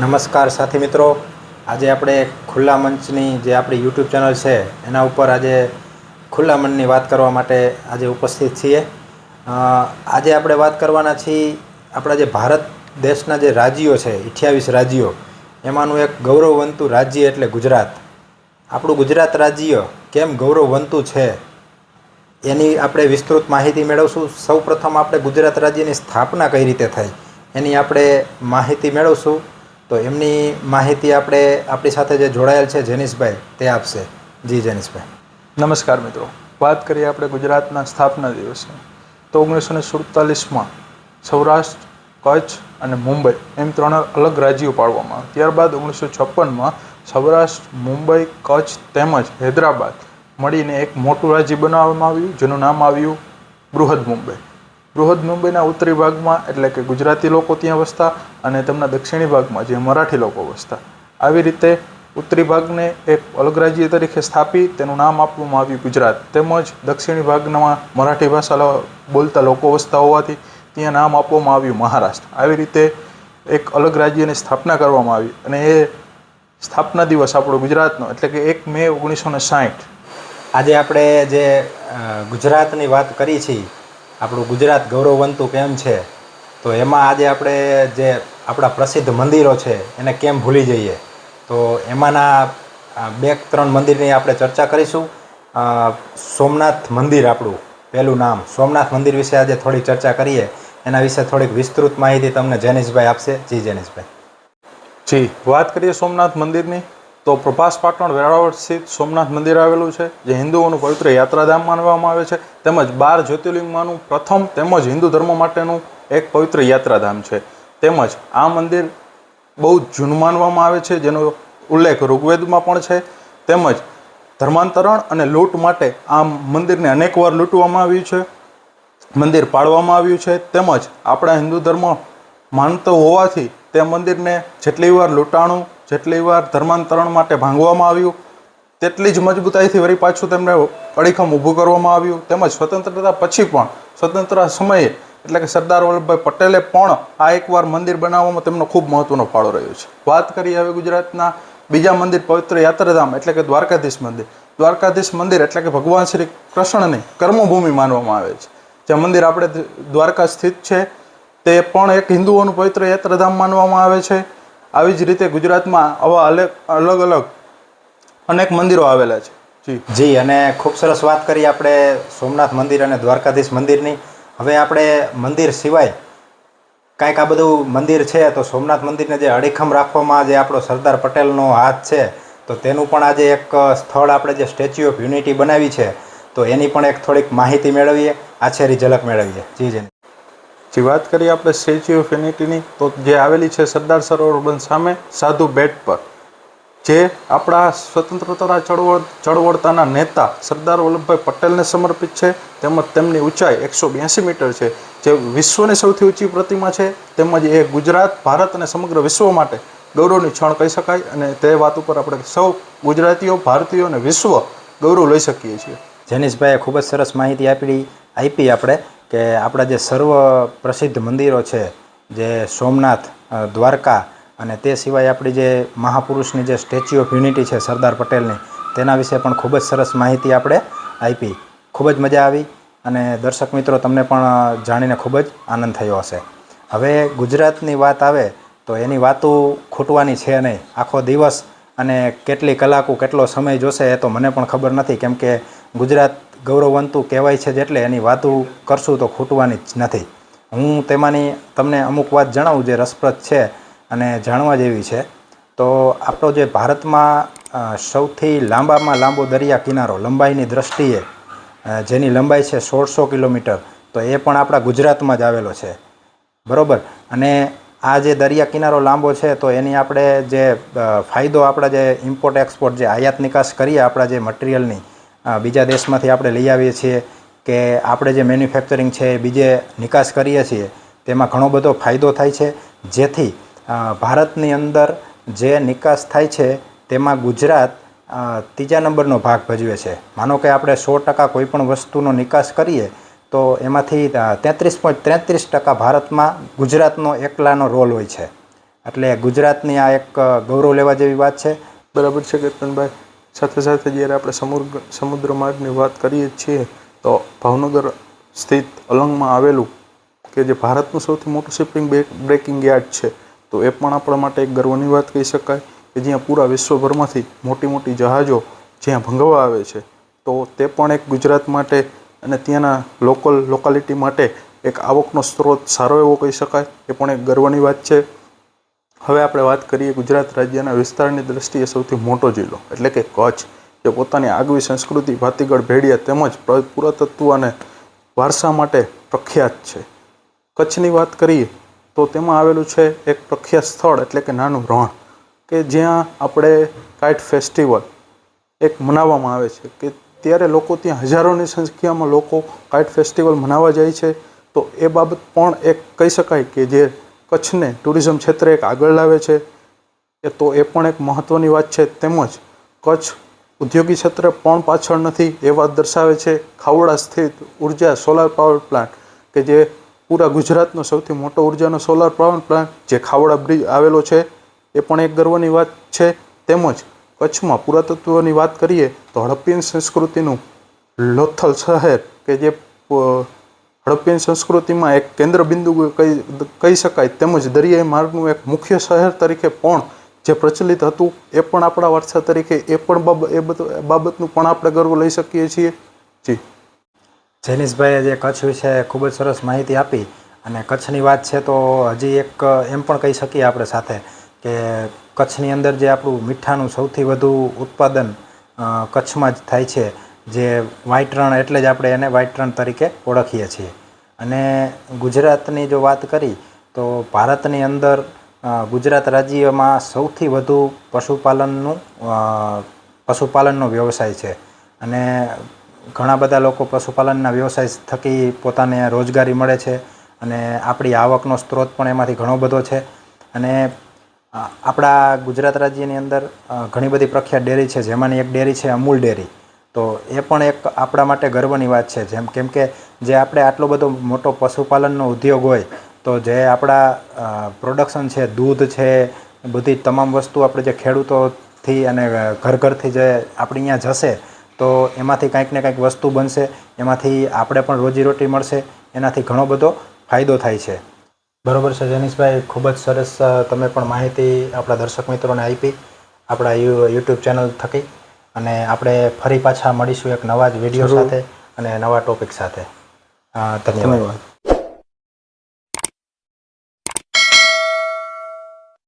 નમસ્કાર સાથી મિત્રો. આજે આપણે ખુલ્લા મંચની જે આપણી યુટ્યુબ ચેનલ છે, એના ઉપર આજે ખુલ્લા મનની વાત કરવા માટે આજે ઉપસ્થિત છીએ. આજે આપણે વાત કરવાના છીએ આપણા જે ભારત દેશના જે રાજ્યો છે, અઠ્યાવીસ રાજ્યો, એમાંનું એક ગૌરવવંતું રાજ્ય એટલે ગુજરાત. આપણું ગુજરાત રાજ્ય કેમ ગૌરવવંતું છે, એની આપણે વિસ્તૃત માહિતી મેળવશું. સૌપ્રથમ આપણે ગુજરાત રાજ્યની સ્થાપના કઈ રીતે થઈ, એની આપણે માહિતી મેળવશું. તો એમની માહિતી આપણે આપણી સાથે જે જોડાયેલ છે જેનિશભાઈ, તે આપશે. જી, જેનિશભાઈ. નમસ્કાર મિત્રો. વાત કરીએ આપણે ગુજરાતના સ્થાપના દિવસે તો ઓગણીસો ને સુડતાલીસમાં સૌરાષ્ટ્ર, કચ્છ અને મુંબઈ એમ ત્રણ અલગ રાજ્યો પાડવામાં ત્યારબાદ ઓગણીસો છપ્પનમાં સૌરાષ્ટ્ર, મુંબઈ, કચ્છ તેમજ હૈદરાબાદ મળીને એક મોટું રાજ્ય બનાવવામાં આવ્યું, જેનું નામ આવ્યું બૃહદ મુંબઈ. બૃહદ મુંબઈના ઉત્તરી ભાગમાં, એટલે કે ગુજરાતી લોકો ત્યાં વસતા અને તેમના દક્ષિણી ભાગમાં જે મરાઠી લોકો વસતા. આવી રીતે ઉત્તરી ભાગને એક અલગ રાજ્ય તરીકે સ્થાપી, તેનું નામ આપવામાં આવ્યું ગુજરાત. તેમજ દક્ષિણી ભાગમાં મરાઠી ભાષા બોલતા લોકો વસતા હોવાથી ત્યાં નામ આપવામાં આવ્યું મહારાષ્ટ્ર. આવી રીતે એક અલગ રાજ્યની સ્થાપના કરવામાં આવી અને એ સ્થાપના દિવસ આપણો ગુજરાતનો, એટલે કે એક મે ઓગણીસો ને સાઠ આજે આપણે જે ગુજરાતની વાત કરી છીએ આપણું ગુજરાત ગૌરવવંતું કેમ છે? તો એમાં આજે આપણે જે આપણા પ્રસિદ્ધ મંદિરો છે, એને કેમ ભૂલી જઈએ? તો એમાંના બે ત્રણ મંદિરની આપણે ચર્ચા કરીશું. સોમનાથ મંદિર આપણું, પહેલું નામ. સોમનાથ મંદિર વિશે આજે થોડી ચર્ચા કરીએ. એના વિશે થોડીક વિસ્તૃત માહિતી તમને જેનિશભાઈ આપશે. જી, જેનિશભાઈ. જી, વાત કરીએ સોમનાથ મંદિરની. તો પ્રભાસ પાટણ વેરાવળ સ્થિત સોમનાથ મંદિર આવેલું છે, જે હિન્દુઓનું પવિત્ર યાત્રાધામ માનવામાં આવે છે. તેમજ બાર જ્યોતિર્લિંગમાંનું પ્રથમ તેમજ હિન્દુ ધર્મ માટેનું એક પવિત્ર યાત્રાધામ છે. તેમજ આ મંદિર બહુ જૂનું માનવામાં આવે છે, જેનો ઉલ્લેખ ઋગ્વેદમાં પણ છે. તેમજ ધર્માંતરણ અને લૂંટ માટે આ મંદિરને અનેકવાર લૂંટવામાં આવ્યું છે. મંદિર પાડવામાં આવ્યું છે. તેમજ આપણા હિન્દુ ધર્મ માનતો હોવાથી તે મંદિરને જેટલી વાર લૂંટાણું જેટલી વાર ધર્માંતરણ માટે ભાંગવામાં આવ્યું, તેટલી જ મજબૂતાઈથી વળી પાછું તેમને અડીખમ ઊભું કરવામાં આવ્યું. તેમજ સ્વતંત્રતા પછી પણ, સ્વતંત્ર સમયે, એટલે કે સરદાર વલ્લભભાઈ પટેલે પણ આ એકવાર મંદિર બનાવવામાં તેમનો ખૂબ મહત્વનો ફાળો રહ્યો છે. વાત કરીએ હવે ગુજરાતના બીજા મંદિર, પવિત્ર યાત્રાધામ, એટલે કે દ્વારકાધીશ મંદિર. દ્વારકાધીશ મંદિર એટલે કે ભગવાન શ્રી કૃષ્ણની કર્મભૂમિ માનવામાં આવે છે. જે મંદિર આપણે દ્વારકા સ્થિત છે, તે પણ એક હિન્દુઓનું પવિત્ર યાત્રાધામ માનવામાં આવે છે. આવી જ રીતે ગુજરાતમાં આવા અલગ અલગ અલગ અનેક મંદિરો આવેલા છે. જી. જી, અને ખૂબ સરસ વાત કરી આપણે સોમનાથ મંદિર અને દ્વારકાધીશ મંદિરની. હવે આપણે મંદિર સિવાય કાંઈક આ બધું મંદિર છે તો સોમનાથ મંદિરને જે અડીખમ રાખવામાં જે આપણો સરદાર પટેલનો હાથ છે, તો તેનું પણ આજે એક સ્થળ આપણે જે સ્ટેચ્યુ ઓફ યુનિટી બનાવી છે, તો એની પણ એક થોડીક માહિતી મેળવીએ આછેરી ઝલક મેળવીએ. જી જી જે વાત કરીએ આપણે સ્ટેચ્યુ ઓફ યુનિટીની, તો જે આવેલી છે સરદાર સરોવર બંધ સામે સાધુ બેટ પર, જે આપણા સ્વતંત્રતા ચળવળ, ચળવળતાના નેતા સરદાર વલ્લભભાઈ પટેલને સમર્પિત છે, તેમજ તેમની ઊંચાઈ એકસો બ્યાસી મીટર છે, જે વિશ્વની સૌથી ઊંચી પ્રતિમા છે, તેમજ એ ગુજરાત, ભારત અને સમગ્ર વિશ્વ માટે ગૌરવની ક્ષણ કહી શકાય, અને તે વાત ઉપર આપણે સૌ ગુજરાતીઓ, ભારતીયો અને વિશ્વ ગૌરવ લઈ શકીએ છીએ. જેનિશભાઈએ ખૂબ જ સરસ માહિતી આપી આપી આપણે. કે આપણા જે સર્વ પ્રસિદ્ધ મંદિરો છે, જે સોમનાથ દ્વારકા અને તે સિવાય આપણી જે મહાપુરુષની જે સ્ટેચ્યુ ઓફ યુનિટી છે સરદાર પટેલની, તેના વિશે પણ ખૂબ જ સરસ માહિતી આપણે આપી. ખૂબ જ મજા આવી અને દર્શક મિત્રો, તમને પણ જાણીને ખૂબ જ આનંદ થયો હશે. હવે ગુજરાતની વાત આવે તો એની વાતો ખૂટવાની છે નહીં. આખો દિવસ અને કેટલી કલાકો, કેટલો સમય જોશે એ તો મને પણ ખબર નથી, કેમ કે ગુજરાત ગૌરવવંતું કહેવાય છે જેટલે એની વાતો કરશું તો ખૂટવાની જ નથી. હું તેમાંની તમને અમુક વાત જણાવું જે રસપ્રદ છે અને જાણવા જેવી છે. તો આપણો જે ભારતમાં સૌથી લાંબામાં લાંબો દરિયા કિનારો લંબાઈની દ્રષ્ટિએ જેની લંબાઈ છે સોળસો કિલોમીટર, તો એ પણ આપણા ગુજરાતમાં જ આવેલો છે. બરાબર? અને આ જે દરિયા કિનારો લાંબો છે, તો એની આપણે જે ફાયદો આપણા જે ઇમ્પોર્ટ એક્સપોર્ટ જે આયાત નિકાસ કરીએ આપણા જે મટીરિયલની બીજા દેશમાંથી આપણે લઈ આવીએ છીએ કે આપણે જે મેન્યુફેક્ચરિંગ છે એ બીજે નિકાસ કરીએ છીએ, તેમાં ઘણો બધો ફાયદો થાય છે. જેથી ભારતની અંદર જે નિકાસ થાય છે, તેમાં ગુજરાત ત્રીજા નંબરનો ભાગ ભજવે છે. માનો કે આપણે સો ટકા કોઈપણ વસ્તુનો નિકાસ કરીએ, તો એમાંથી તેત્રીસ પોઈન્ટ તેત્રીસ ટકા ભારતમાં ગુજરાતનો એકલાનો રોલ હોય છે. એટલે ગુજરાતની આ એક ગૌરવ લેવા જેવી વાત છે. બરાબર છે, કેતનભાઈ. સાથે સાથે જ્યારે આપણે સમુદ્ર સમુદ્ર માર્ગની વાત કરીએ છીએ, તો ભાવનગર સ્થિત અલંગમાં આવેલું કે જે ભારતનું સૌથી મોટું શિપિંગ બ્રેકિંગ યાર્ડ છે, તો એ પણ આપણા માટે એક ગર્વની વાત કહી શકાય કે જ્યાં પૂરા વિશ્વભરમાંથી મોટી મોટી જહાજો જ્યાં ભંગવા આવે છે. તો તે પણ એક ગુજરાત માટે અને ત્યાંના લોકલ લોકાલિટી માટે એક આવકનો સ્ત્રોત સારો એવો કહી શકાય. એ પણ એક ગર્વની વાત છે. હવે આપણે વાત કરીએ ગુજરાત રાજ્યના વિસ્તારની દ્રષ્ટિએ સૌથી મોટો જિલ્લો, એટલે કે કચ્છ, જે પોતાની આગવી સંસ્કૃતિ, ભાતીગળ, ભેડિયા તેમજ પ્ર- પુરાતત્વ અને વારસા માટે પ્રખ્યાત છે. કચ્છની વાત કરીએ તો તેમાં આવેલું છે એક પ્રખ્યાત સ્થળ, એટલે કે નાનું રણ, કે જ્યાં આપણે કાઇટ ફેસ્ટિવલ એક મનાવવામાં આવે છે, કે ત્યારે લોકો ત્યાં હજારોની સંખ્યામાં લોકો કાઇટ ફેસ્ટિવલ મનાવવા જાય છે. તો એ બાબત પણ એક કહી શકાય કે જે કચ્છને ટુરિઝમ ક્ષેત્રે એક આગળ લાવે છે. એ તો એ પણ એક મહત્ત્વની વાત છે. તેમજ કચ્છ ઉદ્યોગિક ક્ષેત્રે પણ પાછળ નથી એ વાત દર્શાવે છે. ખાવડા સ્થિત ઊર્જા સોલાર પાવર પ્લાન્ટ કે જે પૂરા ગુજરાતનો સૌથી મોટો ઉર્જાનો સોલાર પાવર પ્લાન્ટ જે ખાવડા બ્રિજ આવેલો છે, એ પણ એક ગર્વની વાત છે. તેમજ કચ્છમાં પુરાતત્વની વાત કરીએ તો હડપ્પીન સંસ્કૃતિનું લોથલ શહેર કે જે હડપ્પીન સંસ્કૃતિમાં એક કેન્દ્ર બિંદુ કહી કહી શકાય તેમજ દરિયાઈ માર્ગનું એક મુખ્ય શહેર તરીકે પણ જે પ્રચલિત હતું, એ પણ આપણા વારસા તરીકે એ પણ બાબ એ બાબતનું પણ આપણે ગર્વ લઈ શકીએ છીએ. જી. જૈનિશભાઈએ જે કચ્છ વિશે ખૂબ જ સરસ માહિતી આપી અને કચ્છની વાત છે તો હજી એક એમ પણ કહી શકીએ આપણે સાથે કે કચ્છની અંદર જે આપણું મીઠાનું સૌથી વધુ ઉત્પાદન કચ્છમાં જ થાય છે. જે વ્હાઈટ રણ એટલે જ આપણે એને વ્હાઈટ રણ તરીકે ઓળખીએ છીએ. અને ગુજરાતની જો વાત કરી, તો ભારતની અંદર ગુજરાત રાજ્યમાં સૌથી વધુ પશુપાલનનું પશુપાલનનો વ્યવસાય છે. અને ઘણા બધા લોકો પશુપાલનના વ્યવસાય થકી પોતાને રોજગારી મળે છે અને આપણી આવકનો સ્ત્રોત પણ એમાંથી ઘણો બધો છે. અને આપણા ગુજરાત રાજ્યની અંદર ઘણી બધી પ્રખ્યાત ડેરી છે, જેમાંની એક ડેરી છે અમૂલ ડેરી. તો એ પણ એક આપણા માટે ગર્વની વાત છે. જેમ કેમ કે જે આપણે આટલો બધો મોટો પશુપાલનનો ઉદ્યોગ હોય, તો જે આપણા પ્રોડક્શન છે, દૂધ છે, બધી તમામ વસ્તુ આપણે જે ખેડૂતોથી અને ઘર ઘરથી જે આપણી અહીંયા જશે, તો એમાંથી કંઈક ને કંઈક વસ્તુ બનશે, એમાંથી આપણે પણ રોજીરોટી મળશે, એનાથી ઘણો બધો ફાયદો થાય છે. બરોબર છે, જનીશભાઈ, ખૂબ જ સરસ તમે પણ માહિતી આપણા દર્શક મિત્રોને આપી. આપણા યુ, યુટ્યુબ ચેનલ થકી. અને આપણે ફરી પાછા મળીશું એક નવા જ વીડિયો સાથે અને નવા ટોપિક સાથે. ધન્યવાદ.